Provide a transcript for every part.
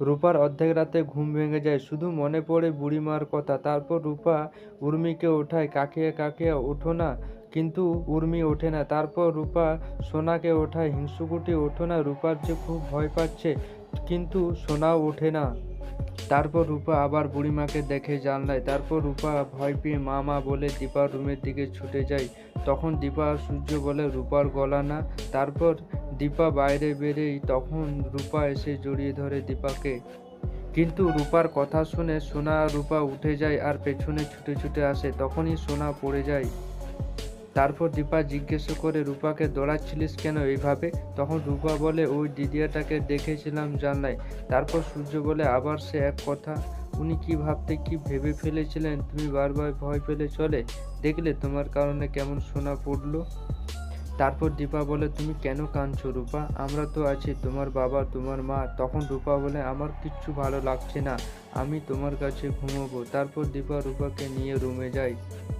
রূপার অর্ধেক রাতে ঘুম ভেঙে যায়। শুধু মনে পড়ে বুড়িমার কথা। তারপর রূপা উর্মিকে ওঠায়। কাকিয়া কাকিয়া, ওঠো না। কিন্তু উর্মি ওঠে না। তারপর রূপা সোনাকে ওঠায়। হিংসুকুটি ওঠো না। রূপার যে খুব ভয় পাচ্ছে, কিন্তু সোনাও ওঠে না। তারপর রূপা আবার বুড়িমাকে দেখে জানলায়, তারপর রূপা ভয় পেয়ে মা মা বলে, দীপার রুমের দিকে ছুটে যায় তখন দীপা আর সূর্য বলে, রূপার গলা না। তারপর দীপা বাইরে বেরেই তখন রূপা এসে জড়িয়ে ধরে দীপাকে। কিন্তু রূপার কথা শুনে সোনা রূপা উঠে যায় আর পেছনে ছুটে ছুটে আসে, তখনই সোনা পড়ে যায়। তারপর দীপা জিজ্ঞেস করে, রূপাকে দৌড়াচ্ছিলিস কেন এইভাবে? তখন রূপা বলে, ওই দিদিয়াটাকে দেখেছিলাম জানলায়। তারপর সূর্য বলে, আবার সে এক কথা? উনি কি ভাবতে, কি ভেবে ফেলেছিলেন? তুমি বারবার ভয় পেলে চলে? দেখলে তোমার কারণে কেমন শোনা পড়ল? তারপর দীপা বলে, তুমি কেন কাঁদছো রূপা? আমরা তো আছি তোমার বাবা, তোমার মা। তখন রূপা বলে, আমার কিচ্ছু ভালো লাগছে না, আমি তোমার কাছে ঘুমোবো। তারপর দীপা রূপাকে নিয়ে রুমে যায়।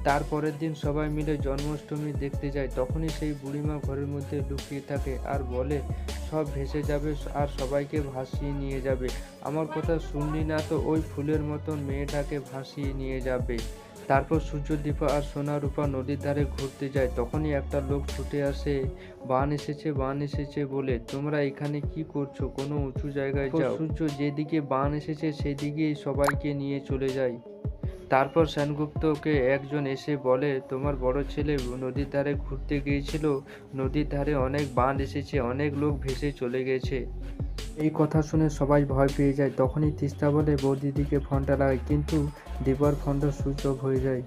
তারপরের দিন সবাই মিলে জন্মাষ্টমী দেখতে যায়। তখনই সেই বুড়িমা ঘরের মধ্যে লুকিয়ে থাকে আর বলে, সব ভেসে যাবে, আর সবাইকে ভাসিয়ে নিয়ে যাবে। আমার কথা শুনলি না তো ওই ফুলের মতন মেয়েটাকে ভাসিয়ে নিয়ে যাবে। তারপর সূর্য দীপা আর সোনা রূপা নদীর ধারে ঘুরতে যায়। তখনই একটা লোক ছুটে আসে বান এসেছে বান এসেছে বলে। তোমরা এখানে কি করছ? কোনো উঁচু জায়গায় যাও। সূর্য যেদিকে বান এসেছে সেদিকেই সবাইকে নিয়ে চলে যায় তারপর সেনগুপ্তকে একজন এসে বলে তোমার বড় ছেলে নদীর ধারে ঘুরতে গিয়েছিল। নদীর ধারে অনেক বাঁধ এসেছে অনেক লোক ভেসে চলে গেছে। এই কথা শুনে সবাই ভয় পেয়ে যায়। তখনই তিস্তা বলে, বৌদিদিকে ফোনটা লাগায় কিন্তু দিবার ফোনটা সুইচ অফ হয়ে যায়।